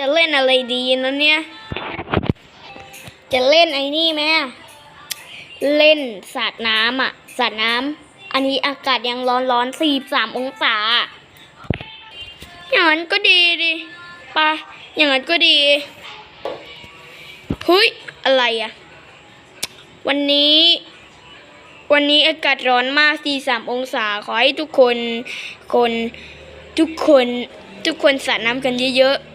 จะเล่นอะไรดีนะเนี่ย จะเล่นไอ้นี่ไหมเล่นสาดน้ำอะสาดน้ำอันนี้อากาศยังร้อนร้อนสี่สามองศา อย่างนั้นก็ดีดิไปะอย่างนั้นก็ดีเฮ้ยอะไรอะ วันนี้ วันนี้อากาศร้อนมากสี่สามองศา ขอให้ทุกคน คน ทุกคน ทุกคนสาดน้ำกันเยอะๆ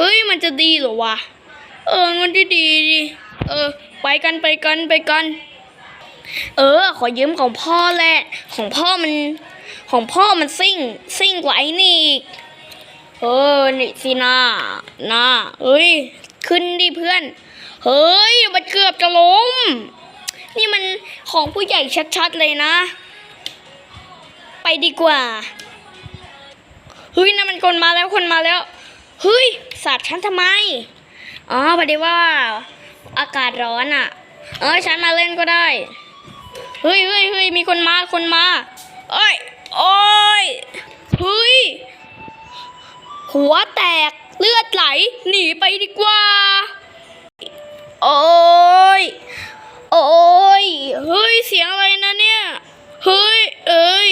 ฮ้ยมันจะดีเหรอวะ เออ มันดีดีดิ เออ ไปกันไปกันไปกัน เออ ขอยืมของพ่อแหละ ของพ่อมัน ของพ่อมันซิ่ง ซิ่งกว่าไอ้นี่อีก เออ นี่สินะนะเฮ้ย ขึ้นดิเพื่อน เฮ้ย มันเกือบจะล้ม นี่มันของผู้ใหญ่ชัดๆเลยนะ ไปดีกว่า เฮ้ยนั่นมันคนมาแล้วคนมาแล้ว เฮ้ยสาดฉันทำไม อ๋อพอดีว่า อากาศร้อนอะ เออฉันมาเล่นก็ได้ เฮ้ยเฮ้ยเฮ้ยมีคนมา คนมาเอ้ย โอ้ย เฮ้ย หัวแตก เลือดไหล หนีไปดีกว่า โอ้ย โอ้ย เฮ้ย เสียงอะไรนะเนี่ย เฮ้ย เอ้ย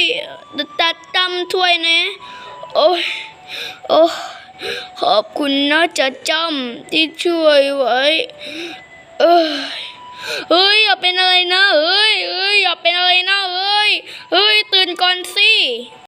ตัดตำถ้วยนะ โอ้ย โอ้ ขอบคุณนะจะจำที่ช่วยไว้ เอ้ยเฮ้ยอย่าเป็นอะไรนะเฮ้ยเฮ้ยอย่าเป็นอะไรนะเฮ้ยเฮ้ยตื่นก่อนสิ